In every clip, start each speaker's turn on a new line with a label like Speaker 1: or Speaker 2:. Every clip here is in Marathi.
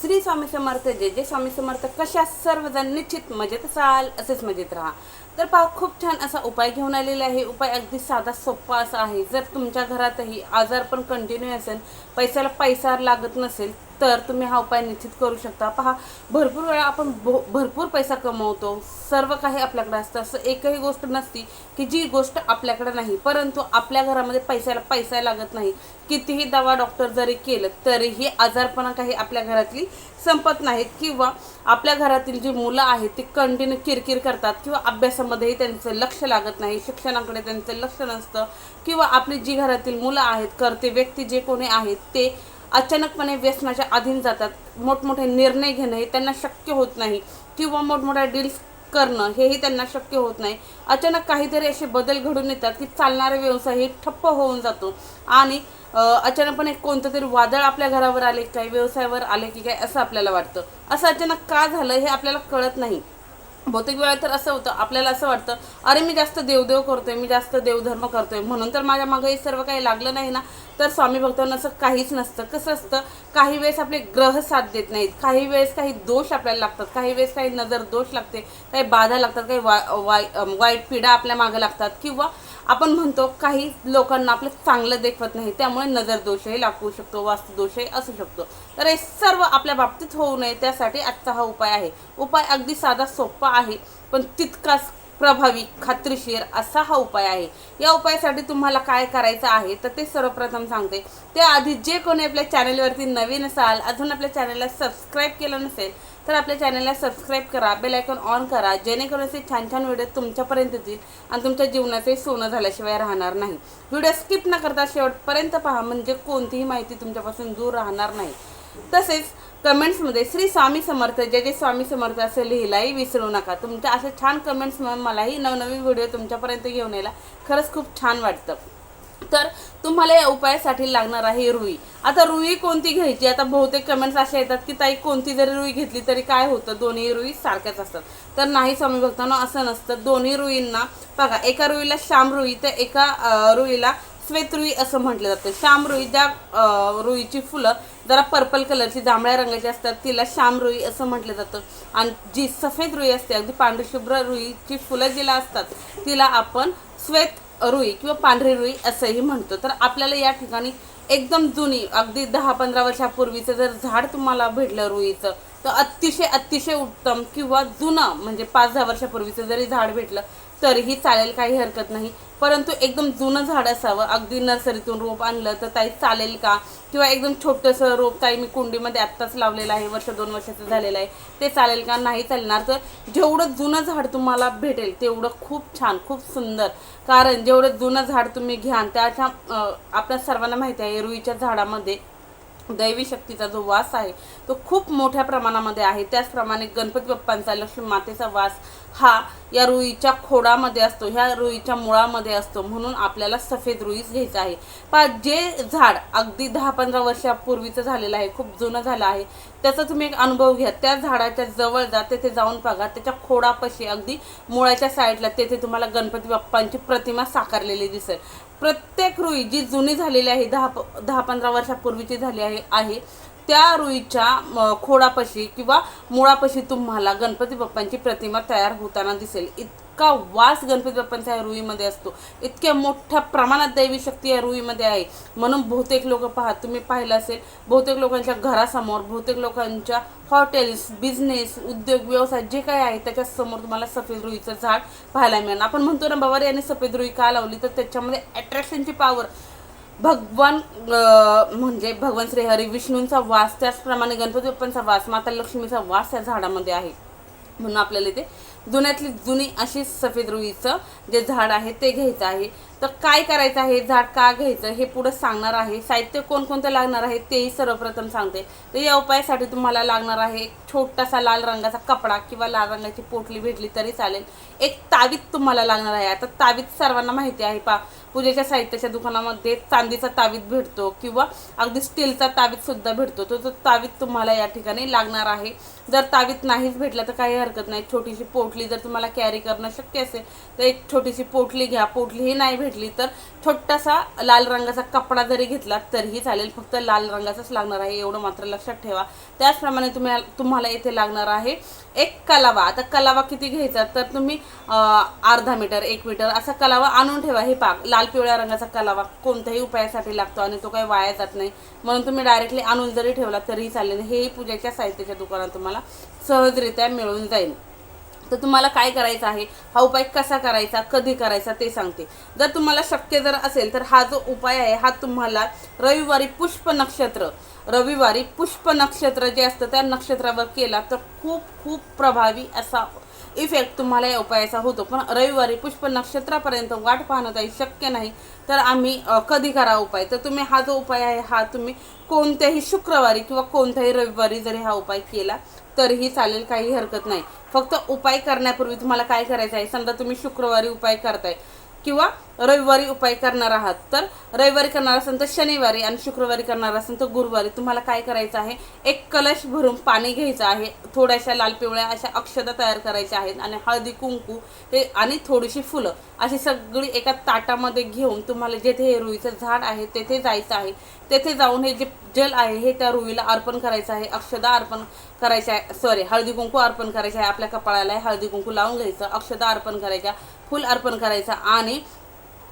Speaker 1: श्री स्वामी समर्थ जे जे स्वामी समर्थ. कशा सर्वजण निश्चित मजेत असाल असेच मजेत राहा. तर पहा खूप छान असा उपाय घेऊन आलेला आहे. उपाय अगदी साधा सोपा असा आहे. जर तुमच्या घरातही आजार पण कंटिन्यू असेल पैशाला पैसा लागत नसेल तर तुम्ही हा उपाय निश्चित करू शकता. पहा भरपूर वेळा आपण भो- भरपूर पैसा कमवतो. सर्व काही आपल्याकडे असतं. असं एकही गोष्ट नसती की जी गोष्ट आपल्याकडे नाही. परंतु आपल्या घरामध्ये पैशाला पैसा लागत नाही. कितीही दवा डॉक्टर जरी केलं तरीही आजारपणा काही आपल्या घरातली संपत नाहीत. किंवा आपल्या घरातील जी मुलं आहेत ती कंटिन्यू किरकिर करतात. किंवा अभ्यासामध्येही त्यांचं लक्ष लागत नाही. शिक्षणाकडे त्यांचं लक्ष नसतं. किंवा आपली जी घरातील मुलं आहेत करते व्यक्ती जे कोणी आहेत ते अचानकपणे व्यसनाच्या अधीन जातात. मोठमोठे निर्णय घेणं हे त्यांना शक्य होत नाही. किंवा मोठमोठ्या डील्स करणं हेही त्यांना शक्य होत नाही. अचानक काहीतरी असे बदल घडून येतात की चालणारा व्यवसाय हे ठप्प होऊन जातो. आणि अचानकपणे कोणतं तरी वादळ आपल्या घरावर आले काय व्यवसायावर आले की काय असं आपल्याला वाटतं. असं अचानक का झालं हे आपल्याला कळत नाही. बहुतेक वेळा तर असं होतं. आपल्याला असं वाटतं अरे मी जास्त देवदेव करतोय मी जास्त देवधर्म करतोय. म्हणून तर माझ्या मागे हे सर्व काही लागलं नाही ना. तर स्वामी भक्तांना असं काहीच नसतं. कसं असतं? काही वेळेस आपले ग्रह साथ देत नाहीत. काही वेळेस काही दोष आपल्याला लागतात. काही वेळेस काही नजर दोष लागते. काही बाधा लागतात. काही वाय वाय वाईट पिढा आपल्या मागं लागतात. किंवा आपण म्हणतो काही लोकांना आपलं चांगलं देखवत नाही. त्यामुळे नजर दोषही लागू शकतो. वास्तुदोषही असू शकतो. तर हे सर्व आपल्या बाबतीत होऊ नये. त्यासाठी आजचा हा उपाय आहे. उपाय अगदी साधा सोपा आहे. पण तितकाच प्रभावी खात्रीशीर असा हा उपाय आहे. या उपायासाठी तुम्हाला काय करायचं आहे तर ते सर्वप्रथम सांगते. त्याआधी जे कोणी आपल्या चॅनलवरती नवीन असाल अजून आपल्या चॅनलला सबस्क्राईब केलं नसेल तर आपल्या चॅनलला सबस्क्राईब करा बेल आयकॉन ऑन करा जेणेकरून असे छान छान व्हिडिओ तुमच्यापर्यंत येतील आणि तुमच्या जीवनाचे सोनं झाल्याशिवाय राहणार नाही. व्हिडिओ स्किप न करता शेवटपर्यंत पहा म्हणजे कोणतीही माहिती तुमच्यापासून दूर राहणार नाही. तसेच कमेंट्समध्ये श्री स्वामी समर्थ जे जे स्वामी समर्थ असं लिहिलाही विसरू नका. तुमच्या असे छान कमेंट्स मलाही नवनवीन व्हिडिओ तुमच्यापर्यंत घेऊन यायला खरंच खूप छान वाटतं. तर तुम्हाला या उपायासाठी लागणार आहे रुई. आता रुई कोणती घ्यायची? आता बहुतेक कमेंट्स असे येतात की ताई कोणती जरी रुई घेतली तरी काय होतं? दोन्ही रुई सारख्याच असतात. तर नाही स्वामी भक्तांना असं नसतं. दोन्ही रुईंना बघा एका रुईला श्याम रुई तर एका रुईला श्वेत रुई असं म्हटलं जातं. श्यामरुई ज्या रुईची फुलं जरा पर्पल कलरची जांभळ्या रंगाची असतात तिला श्याम रुई असं म्हटलं जातं. आणि जी सफेद रुई असते अगदी पांढरीशुभ्र रुईची फुलं जिला असतात तिला आपण श्वेत रुई किंवा पांढरी रुई असंही म्हणतो. तर आपल्याला या ठिकाणी एकदम जुनी अगदी दहा पंधरा वर्षापूर्वीचं जर झाड तुम्हाला भेटलं रुईचं तर अतिशय अतिशय उत्तम किंवा जुनं म्हणजे पाच दहा वर्षापूर्वीचं जरी झाड भेटलं तरीही चालेल काही हरकत नाही. परंतु एकदम जुनं झाड असावं. अगदी नर्सरीतून रोप आणलं तर ताई चालेल का? किंवा एकदम छोटंसं रोप ताई मी कुंडीमध्ये आत्ताच लावलेलं आहे वर्ष दोन वर्षाचं झालेलं आहे. ते चालेल का? नाही चालणार. तर जेवढं जुनं झाड तुम्हाला भेटेल तेवढं खूप छान खूप सुंदर. कारण जेवढं जुनं झाड तुम्ही घ्याल त्याच्या आपल्या सर्वांना माहिती आहे रुईच्या झाडामध्ये दैवी शक्तीचा जो वास आहे तो खूप मोठ्या प्रमाणामध्ये आहे. त्याचप्रमाणे गणपती बाप्पांचा लक्ष्मी मातेचा वास हा या रुईच्या खोडामध्ये असतो ह्या रुईच्या मुळामध्ये असतो म्हणून आपल्याला सफेद रुईच घ्यायचं आहे. पा जे झाड अगदी दहा पंधरा वर्षापूर्वीचं झालेलं आहे खूप जुनं झालं आहे त्याचा तुम्ही एक अनुभव घ्या. त्या झाडाच्या जवळ जा तेथे जाऊन बघा त्याच्या खोडापाशी अगदी मुळाच्या साईडला तेथे तुम्हाला गणपती बाप्पांची प्रतिमा साकारलेली दिसेल. प्रत्येक रुई जी जुनी झालेली आहे दहा प- दहा पंधरा वर्षापूर्वीची झाली आहे आहे त्या रुईच्या खोडापाशी किंवा मुळापाशी तुम्हाला गणपती बाप्पांची प्रतिमा तयार होताना दिसेल. इतका वास गणपती बाप्पांचा या रुईमध्ये असतो. इतक्या मोठ्या प्रमाणात दैवी शक्ती या रुईमध्ये आहे. म्हणून बहुतेक लोक पहा तुम्ही पाहिलं असेल बहुतेक लोकांच्या घरासमोर बहुतेक लोकांच्या हॉटेल्स बिझनेस उद्योग व्यवसाय जे काही आहे त्याच्यासमोर तुम्हाला सफेद रुईचं झाड पाहायला मिळेल. आपण म्हणतो ना बाबा यांनी याने सफेद रुई का लावली? तर त्याच्यामध्ये अट्रॅक्शनची पॉवर भगवान म्हणजे भगवान श्री हरी विष्णूंचा वास त्याचप्रमाणे गणपती बाप्पांचा वास माता लक्ष्मीचा वास या झाडामध्ये आहे. म्हणून आपल्याला इथे जुन्यातली जुनी अशी सफेद रुईचं जे झाड आहे ते घ्यायचं आहे. तर काय करायचं आहे? झाड का घ्यायचं? हे पुढं सांगणार आहे. साहित्य कोणकोणतं लागणार आहे? तेही सर्वप्रथम सांगते. तर या उपायासाठी तुम्हाला लागणार आहे एक छोटासा लाल रंगाचा कपडा किंवा लाल रंगाची पोटली भेटली तरी चालेल. एक तावीत तुम्हाला लागणार आहे. आता तावीत सर्वांना माहिती आहे पा पूजेच्या साहित्याच्या दुकानामध्ये चांदीचा तावीत भेटतो किंवा अगदी स्टीलचा तावीत सुद्धा भेटतो. तो तो तावीत तुम्हाला या ठिकाणी लागणार आहे. जर तावीत नाहीच भेटला तर काही हरकत नाही. छोटीशी पोटली जर तुम्हाला कॅरी करणं शक्य असेल तर एक छोटीशी पोटली घ्या. पोटली ही नाही भेटली भेटली तर छोटासा लाल रंगाचा कपडा जरी घेतला तरीही चालेल. फक्त लाल रंगाचाच लागणार आहे एवढं मात्र लक्षात ठेवा. त्याचप्रमाणे तुम्ही तुम्हाला इथे लागणार आहे एक कलावा. आता कलावा किती घ्यायचा? तर तुम्ही अर्धा मीटर एक मीटर असा कलावा आणून ठेवा. हे पाक लाल पिवळ्या रंगाचा कलावा कोणत्याही उपायासाठी लागतो आणि तो काही वाया जात नाही. म्हणून तुम्ही डायरेक्टली आणून जरी ठेवला तरीही चालेल. हेही पूजेच्या साहित्याच्या दुकानात तुम्हाला सहजरित्या मिळून जाईल. तर तुम्हाला काय करायचं आहे? हा उपाय कसा करायचा? कधी करायचा? ते सांगते. जर तुम्हाला शक्य जर असेल तर हा जो उपाय आहे हा तुम्हाला रविवारी पुष्प नक्षत्र रविवारी पुष्प नक्षत्र जे असतं त्या नक्षत्रावर केला तर खूप खूप प्रभावी असा इफेक्ट तुम्हाला या उपायाचा होतो. पण रविवारी पुष्प नक्षत्रापर्यंत वाट पाहणं काही शक्य नाही तर आम्ही कधी करा उपाय? तर तुम्ही हा जो उपाय आहे हा तुम्ही कोणत्याही शुक्रवारी किंवा कोणत्याही रविवारी जरी हा उपाय केला तरीही चालेल काही हरकत नाही. फक्त उपाय करण्यापूर्वी तुम्हाला काय करायचं आहे? समजा तुम्ही शुक्रवारी उपाय करताय. किंवा रविवारी उपाय करणार आहात. तर रविवारी करणार असेल तर शनिवारी आणि शुक्रवारी करणार असेल तर गुरुवारी. तुम्हाला काय करायचं आहे? एक कलश भरून पाणी घ्यायचं आहे. थोड्याशा लाल पिवळ्या अशा अक्षता तयार करायच्या आहेत आणि हळदी कुंकू हे आणि थोडीशी फुलं अशी सगळी एका ताटामध्ये घेऊन तुम्हाला जेथे हे रुईचं झाड आहे तेथे जायचं आहे. तेथे जाऊन हे जे जल आहे हे त्या रुईला अर्पण करायचं आहे. अक्षदा अर्पण करायचं आहे. सॉरी हळदी कुंकू अर्पण करायचं आहे. आपल्या कपाळाला हळदी कुंकू लावून घ्यायचं. अक्षदा अर्पण करायच्या फुल अर्पण करायचं आणि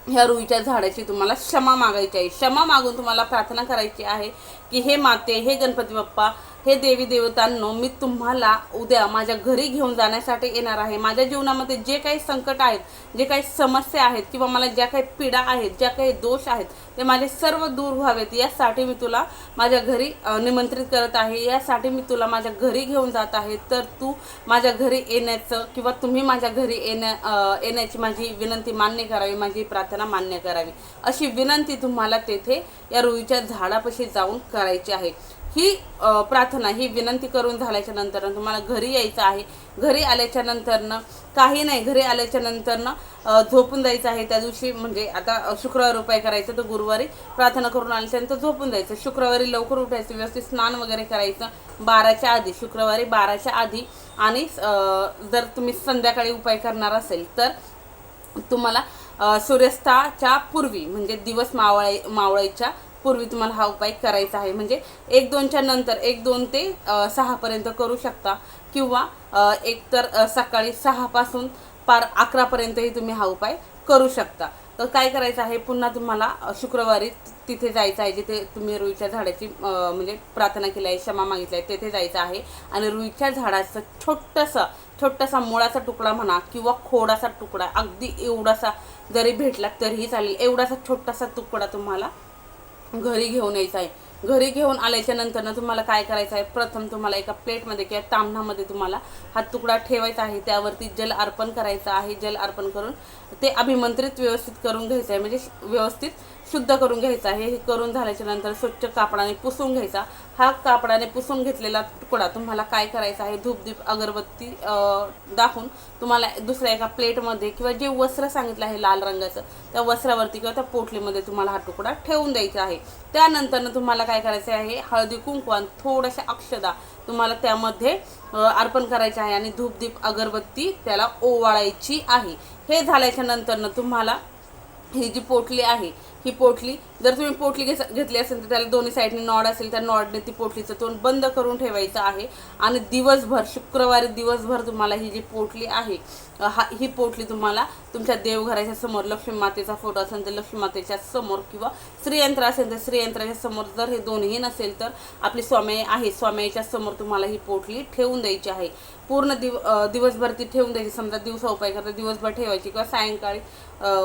Speaker 1: ह्या रुईच्या झाडाची तुम्हाला क्षमा मागायची आहे. क्षमा मागून तुम्हाला प्रार्थना करायची आहे की हे माते हे गणपती बाप्पा हे देवी देवतांनो मी तुम्हाला उद्या माझ्या घरी घेऊन जाण्यासाठी येणार आहे. माझ्या जीवनामध्ये जे काही संकट आहेत जे काही समस्या आहेत किंवा मला ज्या काही पीडा आहेत ज्या काही दोष आहेत ते माझे सर्व दूर व्हावेत. यासाठी मी तुला माझ्या घरी निमंत्रित करत आहे. यासाठी मी तुला माझ्या घरी घेऊन जात आहे. तर तू माझ्या घरी येण्याचं किंवा तुम्ही माझ्या घरी येण्या येण्याची माझी विनंती मान्य करावी माझी प्रार्थना मान्य करावी. अशी विनंती तुम्हाला तेथे या रुईच्या झाडापाशी जाऊन करायची आहे. ही प्रार्थना ही विनंती करून झाल्याच्या नंतरनं तुम्हाला घरी यायचं आहे. घरी आल्याच्या नंतरनं काही नाही घरी आल्याच्या नंतरनं झोपून जायचं आहे. त्या दिवशी म्हणजे आता शुक्रवार उपाय करायचं तर गुरुवारी प्रार्थना करून आल्याच्यानंतर झोपून जायचं. शुक्रवारी लवकर उठायचं व्यवस्थित स्नान वगैरे करायचं बाराच्या आधी शुक्रवारी बाराच्या आधी. आणि जर तुम्ही संध्याकाळी उपाय करणार असेल तर तुम्हाला सूर्यास्ताच्या पूर्वी म्हणजे दिवस मावळाय मावळायच्या पूर्वी तुम्हाला हा उपाय करायचा आहे. म्हणजे एक दोनच्या नंतर एक दोन ते सहापर्यंत करू शकता. किंवा एकतर एक तर सकाळी सहापासून पार अकरापर्यंतही तुम्ही हा उपाय करू शकता. तर काय करायचं आहे पुन्हा तुम्हाला शुक्रवारी तिथे जायचं आहे जिथे तुम्ही रुईच्या झाडाची म्हणजे प्रार्थना केली आहे क्षमा मागितली आहे तेथे जायचं आहे. आणि रुईच्या झाडाचं छोटंसं छोटासा मुळाचा तुकडा म्हणा किंवा खोडाचा तुकडा अगदी एवढासा जरी भेटला तरीही चालेल. एवढासा छोटासा तुकडा तुम्हाला घरी घेऊन यायचं आहे. घरी घेऊन आल्याच्यानंतर तुम्हाला काय करायचं आहे? प्रथम तुम्हाला एका प्लेटमध्ये किंवा तांबणामध्ये तुम्हाला हा तुकडा ठेवायचा आहे. त्यावरती जल अर्पण करायचं आहे. जल अर्पण करून ते अभिमंत्रित व्यवस्थित करून घ्यायचं आहे. म्हणजे व्यवस्थित शुद्ध करून घ्यायचा आहे. हे करून झाल्याच्यानंतर स्वच्छ कापडाने पुसून घ्यायचा. हा कापडाने पुसून घेतलेला तुकडा तुम्हाला काय करायचा आहे धूपदीप अगरबत्ती दाखवून तुम्हाला दुसऱ्या एका प्लेटमध्ये किंवा जे वस्त्र सांगितलं आहे लाल रंगाचं त्या वस्त्रावरती किंवा त्या पोटलीमध्ये तुम्हाला हा तुकडा ठेवून द्यायचा आहे. त्यानंतरनं तुम्हाला काय करायचं आहे हळदी कुंकू आणि थोड्याशा अक्षदा तुम्हाला त्यामध्ये अर्पण करायचे आहे आणि धूपदीप अगरबत्ती त्याला ओवाळायची आहे. हे झाल्याच्या नंतरनं तुम्हाला ही जी पोटली आहे ही पोटली. जर तुम्ही पोटली घेतली असेल तर त्याला दोन्ही साईडने नॉड असेल त्या नॉडने ती पोटलीचं तोंड बंद करून ठेवायचं आहे. आणि दिवसभर शुक्रवारी दिवसभर तुम्हाला ही जी पोटली आहे हा ही पोटली तुम्हाला तुमच्या देवघराच्या समोर लक्ष्मी मातेचा फोटो असेल तर लक्ष्मी मातेच्या समोर किंवा श्रीयंत्र असेल तर श्रीयंत्राच्या समोर जर हे दोन्ही नसेल तर आपली स्वामी आहे स्वामीच्या समोर तुम्हाला ही पोटली ठेवून द्यायची आहे. पूर्ण दिव दिवसभर ती ठेवून द्यायची. समजा दिवसा उपाय करता दिवसभर ठेवायची किंवा सायंकाळी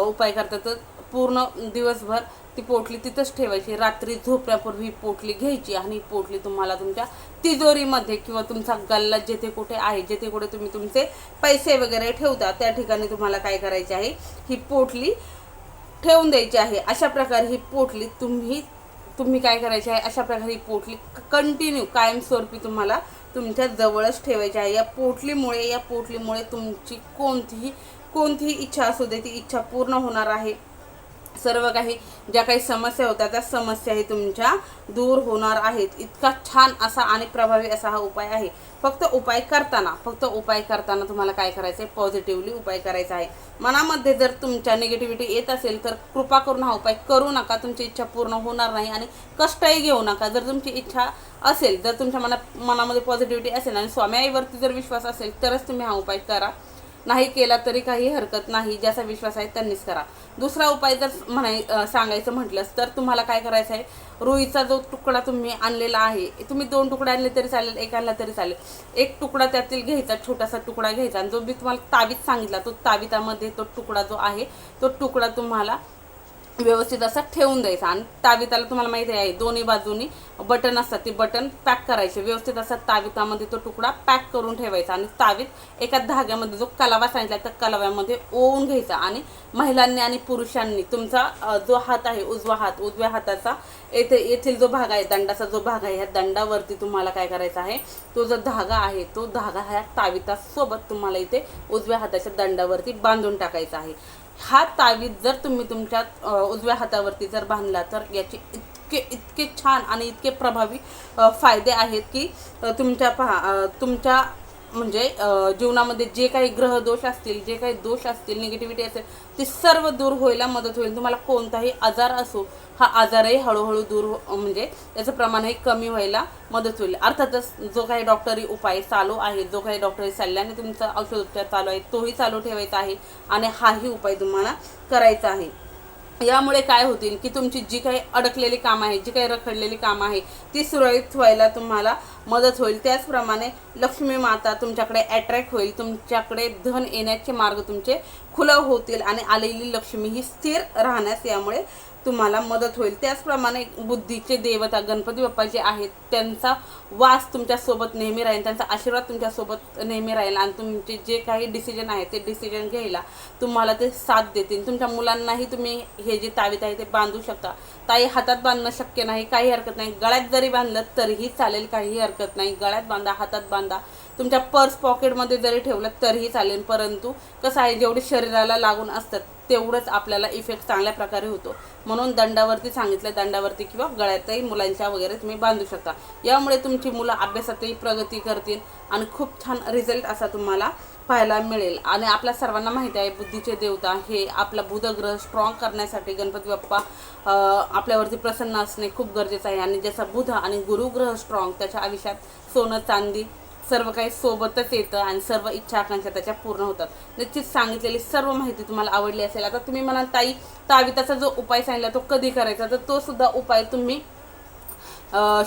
Speaker 1: उपाय करता तर पूर्ण दिवसभर ती पोटली तिथंच ठेवायची. रात्री झोपण्यापूर्वी ही पोटली घ्यायची आणि ही पोटली तुम्हाला तुमच्या तिजोरीमध्ये किंवा तुमचा गल्ला जेथे कुठे आहे जेथे कुठे तुम्ही तुमचे पैसे वगैरे ठेवता त्या ठिकाणी तुम्हाला काय करायचे आहे? ही पोटली ठेवून द्यायची आहे. अशा प्रकारे ही पोटली तुम्ही तुम्ही काय करायचे आहे? अशा प्रकारे ही पोटली कंटिन्यू कायमस्वरूपी तुम्हाला तुमच्या जवळच ठेवायची आहे. या पोटलीमुळे या पोटलीमुळे तुमची कोणतीही कोणतीही इच्छा असू दे ती इच्छा पूर्ण होणार आहे. सर्व काही ज्या काही समस्या होत्या त्या समस्याही तुमच्या दूर होणार आहेत. इतका छान असा आणि प्रभावी असा हा उपाय आहे. फक्त उपाय करताना फक्त उपाय करताना तुम्हाला काय करायचं आहे पॉझिटिव्हली उपाय करायचा आहे. मनामध्ये जर तुमच्या निगेटिव्हिटी येत असेल तर कृपा करून हा उपाय करू नका. तुमची इच्छा पूर्ण होणार नाही आणि कष्टही घेऊ नका. जर तुमची इच्छा असेल जर तुमच्या मना मनामध्ये पॉझिटिव्हिटी असेल आणि स्वामी आईवरती जर विश्वास असेल तरच तुम्ही हा उपाय करा. नाही केला तरी काही हरकत नाही ज्याचा विश्वास आहे त्यांनीच करा. दुसरा उपाय जर म्हणाय सांगायचं म्हटलंच तर तुम्हाला काय करायचं आहे? रुईचा जो तुकडा तुम्ही आणलेला आहे तुम्ही दोन तुकडे आणले तरी चालेल एक आणला तरी चालेल. एक तुकडा त्यातील घ्यायचा छोटासा तुकडा घ्यायचा. आणि जो मी तुम्हाला तावीत सांगितला तो तावितामध्ये तो तुकडा जो आहे तो तुकडा तुम्हाला व्यवस्थित असा ठेवून द्यायचा. आणि ताविताला तुम्हाला माहिती आहे दोन्ही बाजूनी बटन असतात ते बटन पॅक करायचे. व्यवस्थित असा तावितामध्ये तो तुकडा पॅक करून ठेवायचा. आणि तावीत एका धाग्यामध्ये जो कलावा सांगितला त्या कलाव्यामध्ये ओवून घ्यायचा. आणि महिलांनी आणि पुरुषांनी तुमचा जो हात आहे उजवा हात उजव्या हाताचा येथे येथील जो भाग आहे दंडाचा जो भाग आहे ह्या दंडावरती तुम्हाला काय करायचा आहे तो जो धागा आहे तो धागा ह्या तावितासोबत तुम्हाला इथे उजव्या हाताच्या दंडावरती बांधून टाकायचा आहे. हा तावीज जर तुम्ही तुमच्या उजव्या हातावरती जर बांधला तर याचे इतके इतके छान आणि इतके प्रभावी फायदे आहेत की तुमच्या पहा तुमच्या म्हणजे जीवनामध्ये जे काही ग्रह दोष असतील जे काही दोष असतील निगेटिव्हिटी असेल ती सर्व दूर व्हायला मदत होईल. तुम्हाला कोणताही आजार असो हा आजारही हळूहळू दूर हो म्हणजे त्याचं प्रमाणही कमी व्हायला मदत होईल. अर्थातच जो काही डॉक्टरी उपाय चालू आहे जो काही डॉक्टरी सल्ल्याने तुमचा औषधोपचार चालू आहे तोही चालू ठेवायचा आहे आणि हाही उपाय तुम्हाला करायचा आहे. यामुळे काय होतील की तुमची जी काही अडकलेली कामं आहे जी काही रखडलेली कामं आहे ती सुरळीत व्हायला तुम्हाला मदत होईल. त्याचप्रमाणे लक्ष्मी माता तुमच्याकडे अट्रॅक्ट होईल. तुमच्याकडे धन येण्याचे मार्ग तुमचे खुलं होतील आणि आलेली लक्ष्मी ही स्थिर राहण्यास यामुळे तुम्हाला मदत होईल. त्याचप्रमाणे बुद्धीचे देवता गणपती बाप्पा जे आहेत त्यांचा वास तुमच्यासोबत नेहमी राहील त्यांचा आशीर्वाद तुमच्यासोबत नेहमी राहील आणि तुमचे जे काही डिसिजन आहे ते डिसिजन घ्यायला तुम्हाला ते साथ देतील. तुमच्या मुलांनाही तुम्ही हे जे तावीत आहे ते बांधू शकता. ताई हातात बांधणं शक्य नाही काही हरकत नाही. गळ्यात जरी बांधलं तरीही चालेल काहीही हरकत नाही. गळ्यात बांधा हातात बांधा. तुमच्या पर्स पॉकेटमध्ये जरी ठेवलं तरीही चालेल. परंतु कसं आहे जेवढी शरीराला लागून असतात तेवढंच आपल्याला इफेक्ट चांगल्या प्रकारे होतो. म्हणून दंडावरती सांगितलं दंडावरती किंवा गळ्यातही मुलांच्या वगैरे तुम्ही बांधू शकता. यामुळे तुमची मुलं अभ्यासातही प्रगती करतील आणि खूप छान रिझल्ट असा तुम्हाला पाहायला मिळेल. आणि आपल्या सर्वांना माहिती आहे बुद्धीचे देवता हे आपला बुधग्रह स्ट्रॉंग करण्यासाठी गणपती बाप्पा आपल्यावरती प्रसन्न असणे खूप गरजेचं आहे. आणि जसा बुध आणि गुरुग्रह स्ट्रॉंग त्याच्या आयुष्यात सोनं चांदी सर्व काही सोबतच येतं आणि सर्व इच्छा आकांक्षा त्याच्या पूर्ण होतात. निश्चित सांगितलेली सर्व माहिती तुम्हाला आवडली असेल. आता तुम्ही म्हणाल ताई ताविताचा जो उपाय सांगितला तो कधी करायचा? तर तो सुद्धा उपाय तुम्ही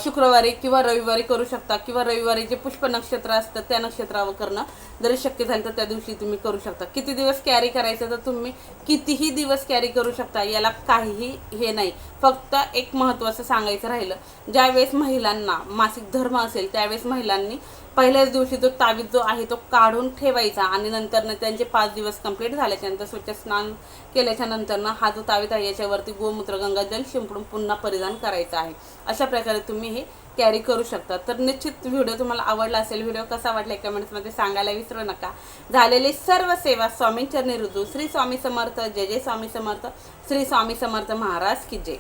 Speaker 1: शुक्रवारी किंवा रविवारी करू शकता किंवा रविवारी जे पुष्प नक्षत्र असतं त्या नक्षत्रावर करणं जरी शक्य झालं तर त्या दिवशी तुम्ही करू शकता. किती दिवस कॅरी करायचं तर तुम्ही कितीही दिवस कॅरी करू शकता याला काहीही हे नाही. फक्त एक महत्त्वाचं सांगायचं राहिलं ज्यावेळेस महिलांना मासिक धर्म असेल त्यावेळेस महिलांनी पहिल्याच दिवशी जो तावीज जो आहे तो काढून ठेवायचा आणि नंतरनं त्यांचे पाच दिवस कंप्लीट झाल्याच्यानंतर स्वच्छ स्नान केल्याच्या नंतरनं हा जो तावीज आहे याच्यावरती गोमूत्र गंगाजल शिंपडून पुन्हा परिधान करायचा आहे. अशा प्रकारे तुम्ही हे कॅरी करू शकता. तर निश्चित व्हिडिओ तुम्हाला आवडला असेल व्हिडिओ कसा वाटला कमेंट्समध्ये सांगायला विसरू नका. झालेली सर्व सेवा स्वामींचरणी रुजू. श्री स्वामी समर्थ जय जय स्वामी समर्थ. श्री स्वामी समर्थ महाराज की जय.